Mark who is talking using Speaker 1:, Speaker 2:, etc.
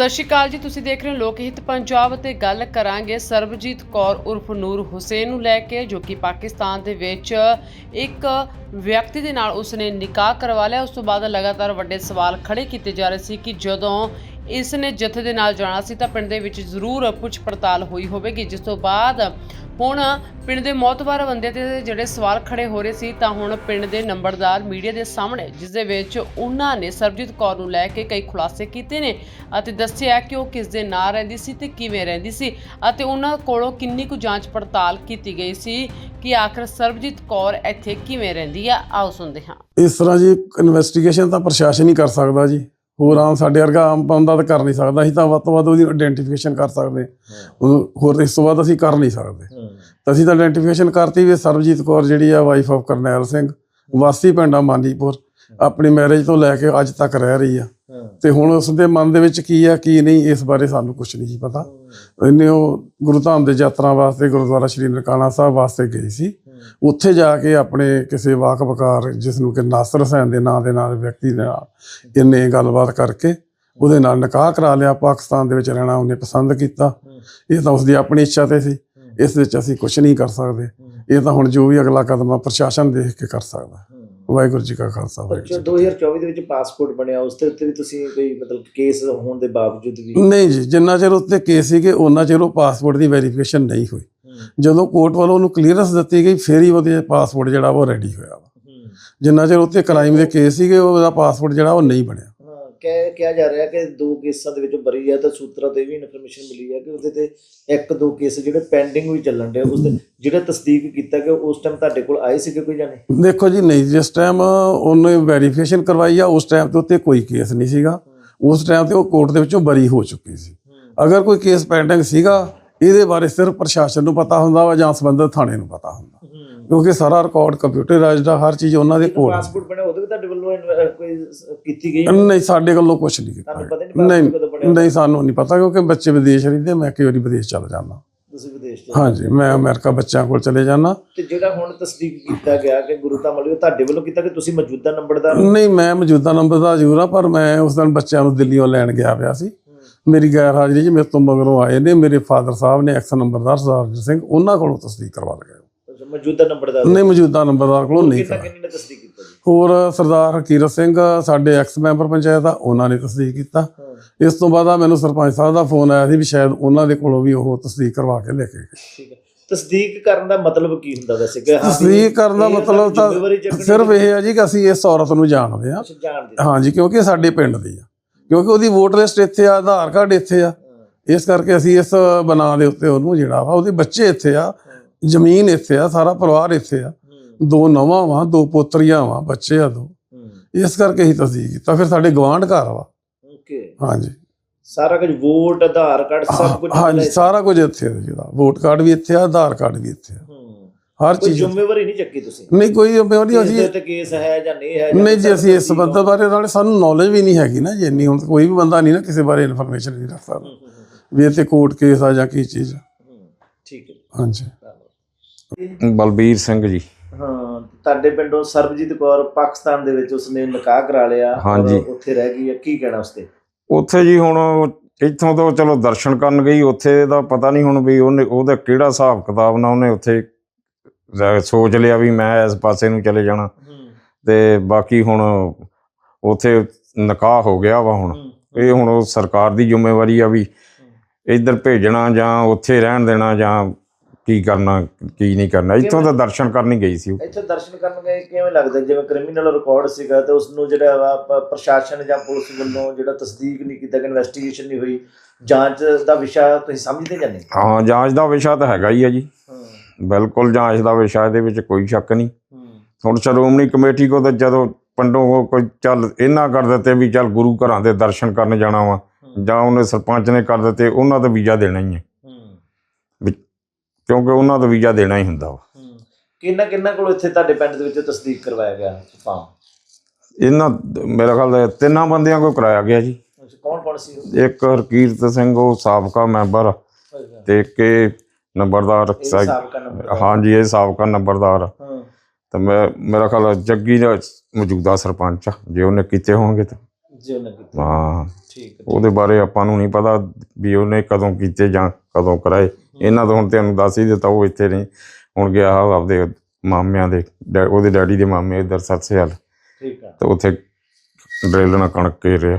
Speaker 1: ਸਤਿ ਸ਼੍ਰੀ ਅਕਾਲ ਜੀ, ਤੁਸੀਂ ਦੇਖ ਰਹੇ ਹੋ ਲੋਕ ਹਿੱਤ ਪੰਜਾਬ ਤੇ ਗੱਲ ਕਰਾਂਗੇ ਸਰਬਜੀਤ ਕੌਰ ਉਰਫ ਨੂਰ ਹੁਸੈਨ ਨੂੰ ਲੈ ਕੇ, ਜੋ ਕਿ ਪਾਕਿਸਤਾਨ ਦੇ ਵਿੱਚ ਇੱਕ ਵਿਅਕਤੀ ਦੇ ਨਾਲ ਉਸਨੇ ਨਿਕਾਹ ਕਰਵਾ ਲਿਆ। ਉਸ ਤੋਂ ਬਾਅਦ ਲਗਾਤਾਰ ਵੱਡੇ ਸਵਾਲ ਖੜੇ ਕੀਤੇ ਜਾ ਰਹੇ ਸੀ ਕਿ ਜਦੋਂ ਇਸ ਨੇ ਜਥੇ ਦੇ ਨਾਲ ਜਾਣਾ ਸੀ ਤਾਂ ਪਿੰਡ ਦੇ ਵਿੱਚ ਜ਼ਰੂਰ ਪੁੱਛ ਪੜਤਾਲ ਹੋਈ ਹੋਵੇਗੀ। ਜਿਸ ਤੋਂ ਬਾਅਦ ਹੁਣ ਪਿੰਡ ਦੇ ਮੌਤਬਾਰ ਬੰਦੇ ਤੇ ਜਿਹੜੇ ਸਵਾਲ ਖੜੇ ਹੋ ਰਹੇ ਸੀ ਤਾਂ ਹੁਣ ਪਿੰਡ ਦੇ ਨੰਬਰਦਾਰ ਮੀਡੀਆ ਦੇ ਸਾਹਮਣੇ ਜਿਸ ਦੇ ਵਿੱਚ ਉਹਨਾਂ ਨੇ ਸਰਬਜੀਤ ਕੌਰ ਨੂੰ ਲੈ ਕੇ ਕਈ ਖੁਲਾਸੇ ਕੀਤੇ ਨੇ ਅਤੇ ਦੱਸਿਆ ਕਿ ਉਹ ਕਿਸ ਦੇ ਨਾਂ ਰਹਿੰਦੀ ਸੀ ਤੇ ਕਿਵੇਂ ਰਹਿੰਦੀ ਸੀ ਅਤੇ ਉਹਨਾਂ ਕੋਲੋਂ ਕਿੰਨੀ ਕੁ ਜਾਂਚ ਪੜਤਾਲ ਕੀਤੀ ਗਈ ਸੀ ਕਿ ਆਖਰ ਸਰਬਜੀਤ ਕੌਰ ਇੱਥੇ ਕਿਵੇਂ ਰਹਿੰਦੀ ਆ? ਆਓ ਸੁਣਦੇ ਹਾਂ।
Speaker 2: ਇਸ ਤਰ੍ਹਾਂ ਜੀ ਇਨਵੈਸਟੀਗੇਸ਼ਨ ਤਾਂ ਪ੍ਰਸ਼ਾਸਨ ਹੀ ਕਰ ਸਕਦਾ ਜੀ। ਹੋਰ ਆਮ ਸਾਡੇ ਵਰਗਾ ਆਮ ਬੰਦਾ ਤਾਂ ਕਰ ਨਹੀਂ ਸਕਦਾ ਅਸੀਂ ਤਾਂ ਵੱਧ ਤੋਂ ਵੱਧ ਉਹਦੀ ਆਇਡੈਂਟੀਫਿਕੇਸ਼ਨ ਕਰ ਸਕਦੇ ਉਹ ਹੋਰ ਇਸ ਤੋਂ ਬਾਅਦ ਅਸੀਂ ਕਰ ਨਹੀਂ ਸਕਦੇ। ਤਾਂ ਅਸੀਂ ਤਾਂ ਆਇਡੈਂਟੀਫਿਕੇਸ਼ਨ ਕਰਤੀ ਵੀ ਸਰਬਜੀਤ ਕੌਰ ਜਿਹੜੀ ਆ ਵਾਈਫ ਆਫ ਕਰਨੈਲ ਸਿੰਘ ਵਾਸੀ ਪਿੰਡਾ ਮਾਨੀਪੁਰ ਆਪਣੀ ਮੈਰਿਜ ਤੋਂ ਲੈ ਕੇ ਅੱਜ ਤੱਕ ਰਹਿ ਰਹੀ ਆ। ਤੇ ਹੁਣ ਉਸ ਦੇ ਮਨ ਦੇ ਵਿੱਚ ਕੀ ਆ ਕੀ ਨਹੀਂ ਇਸ ਬਾਰੇ ਸਾਨੂੰ ਕੁਝ ਨਹੀਂ ਪਤਾ। ਇਹਨੇ ਉਹ ਗੁਰੂ ਧਾਮ ਦੇ ਯਾਤਰਾ ਵਾਸਤੇ ਗੁਰਦੁਆਰਾ ਸ਼੍ਰੀ ਨਨਕਾਣਾ ਸਾਹਿਬ ਵਾਸਤੇ ਗਈ ਸੀ। ਉੱਥੇ ਜਾ ਕੇ ਆਪਣੇ ਕਿਸੇ ਵਾਕਬਕਾਰ ਜਿਸ ਨੂੰ ਕਿ ਨਾਸਰ ਹੁਸੈਨ ਦੇ ਨਾਂ ਦੇ ਨਾਲ ਵਿਅਕਤੀ ਦੇ ਨਾਲ ਇਹਨੇ ਗੱਲਬਾਤ ਕਰਕੇ ਉਹਦੇ ਨਾਲ ਨਿਕਾਹ ਕਰਾ ਲਿਆ ਪਾਕਿਸਤਾਨ ਦੇ ਵਿੱਚ ਰਹਿਣਾ ਉਹਨੇ ਪਸੰਦ ਕੀਤਾ। ਇਹ ਤਾਂ ਉਸਦੀ ਆਪਣੀ ਇੱਛਾ ਤੇ ਸੀ। ਇਸ ਵਿੱਚ ਅਸੀਂ ਕੁਝ ਨਹੀਂ ਕਰ ਸਕਦੇ। ਇਹ ਤਾਂ ਹੁਣ ਜੋ ਵੀ ਅਗਲਾ ਕਦਮ ਆ ਪ੍ਰਸ਼ਾਸਨ ਦੇਖ ਕੇ ਕਰ ਸਕਦਾ। ਵਾਹਿਗੁਰੂ ਜੀ ਕਾ ਖਾਲਸਾ ਵਾਹਿਗੁਰੂ ਜੀ
Speaker 3: ਅੱਛਾ 2024 ਦੇ ਵਿੱਚ ਪਾਸਪੋਰਟ ਬਣਿਆ ਉਸ ਉੱਤੇ ਵੀ ਤੁਸੀਂ ਕੋਈ ਮਤਲਬ ਕੇਸ ਹੋਣ ਦੇ ਬਾਵਜੂਦ ਵੀ?
Speaker 2: ਨਹੀਂ ਜੀ ਜਿੰਨਾ ਚਿਰ ਉੱਤੇ ਕੇਸ ਸੀਗੇ ਉਹਨਾਂ ਚਿਰ ਉਹ ਪਾਸਪੋਰਟ ਦੀ ਵੈਰੀਫਿਕੇਸ਼ਨ ਨਹੀਂ ਹੋਈ। ਜਦੋਂ ਕੋਰਟ ਵੱਲੋਂ ਉਹਨੂੰ ਕਲੀਅਰੈਂਸ ਦਿੱਤੀ ਗਈ ਫੇਰ ਹੀ ਉਹਦੇ ਪਾਸਪੋਰਟ ਜਿਹੜਾ ਉਹ ਰੈਡੀ ਹੋਇਆ ਜਿੰਨਾ ਚਿਰ ਉੱਤੇ ਕ੍ਰਾਈਮ ਦੇ ਕੇਸ ਸੀਗੇ ਉਹਦਾ ਪਾਸਪੋਰਟ ਜਿਹੜਾ ਉਹ ਨਹੀਂ ਬਣਿਆ।
Speaker 3: ਕਹਿ ਕਿਹਾ ਜਾ ਰਿਹਾ ਕਿ ਦੋ ਕੇਸਾਂ ਦੇ ਵਿੱਚੋਂ ਬਰੀ ਹੈ ਤਾਂ ਸੂਤਰਾਂ ਤੋਂ ਵੀ ਇਨਫੋਰਮੇਸ਼ਨ ਮਿਲੀ ਹੈ ਕਿ ਉਹਦੇ ਤੇ ਇੱਕ ਦੋ ਕੇਸ ਜਿਹੜੇ ਪੈਂਡਿੰਗ ਵੀ ਚੱਲਣ ਦੇ ਉਸ ਤੇ ਜਿਹੜਾ ਤਸਦੀਕ ਕੀਤਾ ਕਿ ਉਸ ਟਾਈਮ ਤੁਹਾਡੇ ਕੋਲ ਆਏ ਸੀਗੇ ਕੋਈ ਜਾਣੇ?
Speaker 2: ਦੇਖੋ ਜੀ ਨਹੀਂ ਜਿਸ ਟਾਈਮ ਉਹਨੇ ਵੈਰੀਫਿਕੇਸ਼ਨ ਕਰਵਾਈ ਆ ਉਸ ਟਾਈਮ ਤੇ ਉੱਤੇ ਕੋਈ ਕੇਸ ਨਹੀਂ ਸੀਗਾ। ਉਸ ਟਾਈਮ ਤੇ ਉਹ ਕੋਰਟ ਦੇ ਵਿੱਚੋਂ ਬਰੀ ਹੋ ਚੁੱਕੀ ਸੀ। ਅਗਰ ਕੋਈ ਕੇਸ ਪੈਂਡਿੰਗ ਸੀਗਾ ਇਹਦੇ ਬਾਰੇ ਸਿਰਫ ਪ੍ਰਸ਼ਾਸਨ ਨੂੰ ਪਤਾ ਹੁੰਦਾ ਵਾ ਜਾਂ ਸੰਬੰਧਿਤ ਥਾਣੇ ਨੂੰ ਪਤਾ ਹੁੰਦਾ। ਕਿਉਂਕਿ ਸਾਰਾ ਰਿਕਾਰਡ ਕੰਪਿਊਟਰਾਈਜ਼ਡ ਆ ਹਰ ਚੀਜ਼ ਉਹਨਾਂ ਦੇ ਕੋਲ ਆ।
Speaker 3: ਪਾਸਪੋਰਟ ਬਣਿਆ ਉਹਦੇ ਵੀ ਤੁਹਾਡੇ ਵੱਲੋਂ ਇਨਵ- ਕੋਈ ਸ- ਕੀਤੀ ਗਈ
Speaker 2: ਨਹੀਂ ਸਾਡੇ ਵੱਲੋਂ ਕੁਝ ਨਹੀਂ ਕੀਤਾ
Speaker 3: ਤੁਹਾਨੂੰ ਪਤਾ ਨਹੀਂ
Speaker 2: ਨਹੀਂ
Speaker 3: passport ਕਦੋਂ ਬਣਿਆ?
Speaker 2: ਨਹੀਂ ਸਾਨੂੰ ਨਹੀਂ ਪਤਾ ਕਿਉਂਕਿ ਬੱਚੇ ਵਿਦੇਸ਼ ਰਹਿੰਦੇ ਮੈਂ ਕਈ ਵਾਰੀ ਵਿਦੇਸ਼ ਚਲ ਜਾਂਦਾ।
Speaker 3: ਤੁਸੀਂ ਵਿਦੇਸ਼ ਚ
Speaker 2: ਹਾਂਜੀ ਮੈਂ ਅਮਰੀਕਾ ਬੱਚਿਆਂ ਕੋਲ ਚਲੇ ਜਾਣਾ
Speaker 3: ਤੇ ਜਿਹੜਾ ਹੁਣ ਤਸਦੀਕ ਕੀਤਾ ਗਿਆ ਕਿ ਗੁਰੂ ਧਾਮ ਵਾਲੀ ਉਹ ਤੁਹਾਡੇ ਵੱਲੋਂ ਕੀਤਾ ਕਿ ਤੁਸੀਂ ਮੌਜੂਦਾ ਨੰਬਰਦਾਰ
Speaker 2: ਨਹੀਂ ਮੈਂ ਮੌਜੂਦਾ ਨੰਬਰ ਦਾ ਜ਼ਰੂਰ ਆ ਪਰ ਮੈਂ ਉਸ ਦਿਨ ਬੱਚਿਆਂ ਨੂੰ ਦਿੱਲੀੋਂ ਲੈਣ ਗਿਆ ਪਿਆ ਸੀ। ਮੇਰੀ ਗੈਰ ਹਾਜ਼ਰੀ 'ਚ ਮੇਰੇ ਤੋਂ ਮਗਰੋਂ ਆਏ ਨੇ ਮੇਰੇ ਫਾਦਰ ਸਾਹਿਬ ਨੇ ਐਕਸ ਨੰਬਰਦਾਰ ਸਰਦਾਰ ਸਿੰਘ ਉਹਨਾਂ ਕੋਲੋਂ ਤਸਦੀਕ ਕਰਵਾ ਲਗਾਇਆ
Speaker 3: ਅੱਛਾ, ਮੌਜੂਦਾ ਨੰਬਰਦਾਰ
Speaker 2: ਨਹੀਂ ਮੌਜੂਦਾ ਨੰਬਰਦਾਰ ਕੋਲੋਂ ਨਹੀਂ
Speaker 3: ਕਿੰਨਾ ਕਿੰਨੇ ਨੇ ਤਸਦੀਕ ਕੀਤਾ ਜੀ?
Speaker 2: ਹੋਰ ਸਰਦਾਰ ਹਕੀਰਤ ਸਿੰਘ ਸਾਡੇ ਐਕਸ ਮੈਂਬਰ ਪੰਚਾਇਤ ਆ ਉਹਨਾਂ ਨੇ ਤਸਦੀਕ ਕੀਤਾ। ਇਸ ਤੋਂ ਬਾਅਦ ਆ ਮੈਨੂੰ ਸਰਪੰਚ ਸਾਹਿਬ ਦਾ ਫੋਨ ਆਇਆ ਸੀ ਵੀ ਸ਼ਾਇਦ ਉਹਨਾਂ ਦੇ ਕੋਲੋਂ ਵੀ ਉਹ ਤਸਦੀਕ ਕਰਵਾ ਕੇ ਲੈ ਕੇ ਗਏ।
Speaker 3: ਠੀਕ ਹੈ। ਤਸਦੀਕ ਕਰਨ ਦਾ ਮਤਲਬ ਕੀ ਹੁੰਦਾ ਵੈਸੇ? ਕਿ
Speaker 2: ਤਸਦੀਕ ਕਰਨ ਦਾ ਮਤਲਬ ਤਾਂ ਸਿਰਫ ਇਹ ਹੈ ਜੀ ਕਿ ਅਸੀਂ ਇਸ ਔਰਤ ਨੂੰ ਜਾਣਦੇ
Speaker 3: ਜਾਣਦੇ
Speaker 2: ਹਾਂਜੀ ਕਿਉਂਕਿ ਸਾਡੇ ਪਿੰਡ ਦੀ ਆ। ਕਿਉਂਕਿ ਉਹਦੀ ਵੋਟ ਲਿਸਟ ਇੱਥੇ ਆ ਆਧਾਰ ਕਾਰਡ ਇੱਥੇ ਆ। ਇਸ ਕਰਕੇ ਅਸੀਂ ਇਸ ਬਣਾ ਦੇ ਉੱਤੇ ਉਹਨੂੰ ਜਿਹੜਾ ਵਾ ਉਹਦੇ ਬੱਚੇ ਇੱਥੇ ਆ। ਜ਼ਮੀਨ ਇੱਥੇ ਆ ਸਾਰਾ ਪਰਿਵਾਰ ਇੱਥੇ ਆ। ਦੋ ਨਵਾਂ ਵਾ ਦੋ ਪੋਤਰੀਆਂ ਵਾ ਬੱਚੇ ਆ ਦੋ। ਇਸ ਕਰਕੇ ਹੀ ਤਸਦੀਕ ਕੀਤਾ। ਫਿਰ ਸਾਡੇ ਗਵਾਂਢ ਘਰ ਵਾ।
Speaker 3: ਓਕੇ।
Speaker 2: ਹਾਂਜੀ।
Speaker 3: ਸਾਰਾ ਕੁਝ ਵੋਟ ਆਧਾਰ ਕਾਰਡ ਸਭ ਕੁਝ
Speaker 2: ਹਾਂਜੀ ਸਾਰਾ ਕੁਝ ਇੱਥੇ ਆ ਜਿਹਦਾ ਵੋਟ ਕਾਰਡ ਵੀ ਇੱਥੇ ਆ ਆਧਾਰ ਕਾਰਡ ਵੀ ਇੱਥੇ ਆ। ਹਰ ਚੀਜ਼।
Speaker 3: ਜ਼ਿੰਮੇਵਾਰੀ ਨਹੀਂ ਚੱਕੀ ਤੁਸੀਂ?
Speaker 2: ਨਹੀਂ ਕੋਈ ਜ਼ਿੰਮੇਵਾਰੀ ਅਸੀਂ
Speaker 3: ਉੱਤੇ ਕੇਸ ਹੈ ਜਾਂ ਨਹੀਂ ਹੈ
Speaker 2: ਨਹੀਂ ਜੀ ਅਸੀਂ ਇਸ ਸੰਬੰਧ ਬਾਰੇ ਨਾਲੇ ਸਾਨੂੰ ਨੌਲੇਜ ਵੀ ਨਹੀਂ ਹੈਗੀ ਨਾ ਜੀ ਇੰਨੀ। ਹੁਣ ਕੋਈ ਵੀ ਬੰਦਾ ਨਹੀਂ ਨਾ ਕਿਸੇ ਬਾਰੇ ਇਨਫੋਰਮੇਸ਼ਨ ਨਹੀਂ ਰੱਖ ਸਕਦਾ
Speaker 3: ਹੂੰ, ਹੂੰ, ਹੂੰ,
Speaker 2: ਵੀ ਤੇ ਕੋਰਟ ਕੇਸ ਆ ਜਾਂ ਕੀ ਚੀਜ਼।
Speaker 3: ਠੀਕ ਹੈ
Speaker 2: ਹਾਂਜੀ।
Speaker 4: ਬਲਬੀਰ ਸਿੰਘ ਜੀ।
Speaker 3: ਹਾਂ ਤੁਹਾਡੇ ਪਿੰਡੋਂ ਸਰਬਜੀਤ ਕੌਰ ਪਾਕਿਸਤਾਨ ਦੇ ਵਿੱਚ ਉਸਨੇ ਨਿਕਾਹ ਕਰਾ ਲਿਆ
Speaker 4: ਹਾਂਜੀ।
Speaker 3: ਉੱਥੇ ਰਹਿ ਗਈ ਹੈ। ਕੀ ਕਹਿਣਾ ਉਸ ਤੇ
Speaker 4: ਉੱਥੇ ਜੀ ਹੁਣ ਇੱਥੋਂ ਤੋਂ ਚਲੋ ਦਰਸ਼ਨ ਕਰਨ ਗਈ ਉੱਥੇ ਦਾ ਪਤਾ ਨਹੀਂ ਹੁਣ ਵੀ ਉਹਨੇ ਉਹਦਾ ਕਿਹੜਾ ਹਿਸਾਬ ਕਿਤਾਬ ਨਾਲ ਉਹਨੇ ਉੱਥੇ ਸੋਚ ਲਿਆ ਵੀ ਮੈਂ ਇਸ ਪਾਸੇ ਨੂੰ ਚਲੇ ਜਾਣਾ। ਤੇ ਬਾਕੀ ਹੁਣ ਉੱਥੇ ਨਿਕਾਹ ਹੋ ਗਿਆ ਵਾ ਹੁਣ। ਇਹ ਹੁਣ ਸਰਕਾਰ ਦੀ ਜ਼ਿੰਮੇਵਾਰੀ ਆ ਵੀ ਇੱਧਰ ਭੇਜਣਾ ਜਾਂ ਉੱਥੇ ਰਹਿਣ ਦੇਣਾ ਜਾਂ ਕੀ ਕਰਨਾ ਕੀ ਨਹੀਂ ਕਰਨਾ। ਇੱਥੋਂ ਤਾਂ ਦਰਸ਼ਨ ਕਰਨ ਹੀ ਗਈ ਸੀ ਉਹ।
Speaker 3: ਇੱਥੇ ਦਰਸ਼ਨ ਕਰਨ ਗਏ ਕਿਵੇਂ ਲੱਗਦਾ? ਜਿਵੇਂ ਕ੍ਰਿਮੀਨਲ ਰਿਕਾਰਡ ਸੀਗਾ ਤੇ ਉਸ ਨੂੰ ਜਿਹੜਾ ਵਾ ਪ- ਪ੍ਰਸ਼ਾਸਨ ਜਾਂ ਪੁਲਿਸ ਵੱਲੋਂ ਜਿਹੜਾ ਤਸਦੀਕ ਨਹੀਂ ਕੀਤਾ ਕਿ ਇਨਵੈਸਟੀਗੇਸ਼ਨ ਨਹੀਂ ਹੋਈ ਜਾਂਚ ਦਾ ਵਿਸ਼ਾ ਤੁਸੀਂ ਸਮਝਦੇ ਜਾਂ ਨਹੀਂ?
Speaker 4: ਹਾਂ ਜਾਂਚ ਦਾ ਵਿਸ਼ਾ ਤਾਂ ਹੈਗਾ ਹੀ ਆ ਜੀ। ਬਿਲਕੁਲ ਜਾਂਚ ਦਾ ਵਿਸ਼ਾ ਇਹਦੇ ਵਿੱਚ ਕੋਈ ਸ਼ੱਕ ਨਹੀਂ।
Speaker 3: ਹੂੰ।
Speaker 4: ਹੁਣ ਸ਼੍ਰੋਮਣੀ ਕਮੇਟੀ ਕੋ ਤਾਂ ਜਦੋਂ ਪਿੰਡੋਂ ਉਹ ਕੋਈ ਚੱਲ ਇਹਨਾਂ ਕਰ ਦਿੱਤੇ ਵੀ ਚੱਲ ਗੁਰੂ ਘਰਾਂ ਦੇ ਦਰਸ਼ਨ ਕਰਨ ਜਾਣਾ ਵਾ ਜਾਂ ਉਹਨੇ ਸਰਪੰਚ ਨੇ ਕਰ ਦਿੱਤੇ ਉਹਨਾਂ ਦਾ ਵੀਜ਼ਾ ਦੇਣਾ ਹੈ ਹੂੰ ਕਿਉਂਕਿ ਉਹਨਾਂ ਦਾ ਵੀਜ਼ਾ ਦੇਣਾ ਹੀ ਹੁੰਦਾ ਵਾ।
Speaker 3: ਕਿੰਨਾ ਕਿੰਨਾ ਕੋਲ ਇੱਥੇ ਤੁਹਾਡੇ ਪਿੰਡ ਦੇ ਵਿੱਚ ਤਸਦੀਕ ਕਰਵਾਇਆ ਗਿਆ ਫਾਰਮ?
Speaker 4: ਇਹਨਾਂ ਮੇਰਾ ਖਿਆਲ ਹੈ ਤਿੰਨਾਂ ਬੰਦਿਆਂ ਕੋ ਕਰਾਇਆ ਗਿਆ ਜੀ।
Speaker 3: ਕੌਣ ਕੌਣ ਸੀ?
Speaker 4: ਇੱਕ ਹਰਕੀਰਤ ਸਿੰਘ ਉਹ ਸਾਬਕਾ ਮੈਂਬਰ ਤੇ ਇਹ ਨੰਬਰਦਾਰ ਹਾਂਜੀ ਇਹ ਸਾਬਕਾ ਨੰਬਰਦਾਰ। ਤੇ ਮੈਂ ਮੇਰਾ ਖਿਆਲ ਜੱਗੀ ਦਾ ਮੌਜੂਦਾ ਸਰਪੰਚ ਜੇ ਉਹਨੇ ਕੀਤੇ ਹੋਣਗੇ ਤਾਂ।
Speaker 3: ਜੀ ਉਹਨਾਂ ਕੀਤੀ।
Speaker 4: ਹਾਂ।
Speaker 3: ਠੀਕ ਹੈ
Speaker 4: ਉਹਦੇ ਬਾਰੇ ਆਪਾਂ ਨੂੰ ਨਹੀਂ ਪਤਾ ਵੀ ਉਹਨੇ ਕਦੋਂ ਕੀਤੇ ਜਾਂ ਕਦੋਂ ਕਰਾਏ। ਇਹਨਾਂ ਤੋਂ ਹੁਣ ਤੁਹਾਨੂੰ ਦੱਸ ਹੀ ਦਿੱਤਾ ਉਹ ਇੱਥੇ ਨਹੀਂ ਹੁਣ ਗਿਆ ਆਪਦੇ ਮਾਮਿਆਂ ਦੇ ਡੈ- ਉਹਦੇ ਡੈਡੀ ਦੇ ਮਾਮੇ ਇੱਧਰ ਸੱਤ ਸਿਆਲ
Speaker 3: ਠੀਕ ਹੈ
Speaker 4: ਤੇ ਉੱਥੇ ਡਰਿੱਲ ਨਾਲ ਕਣਕ ਕੇ ਰਿਹਾ।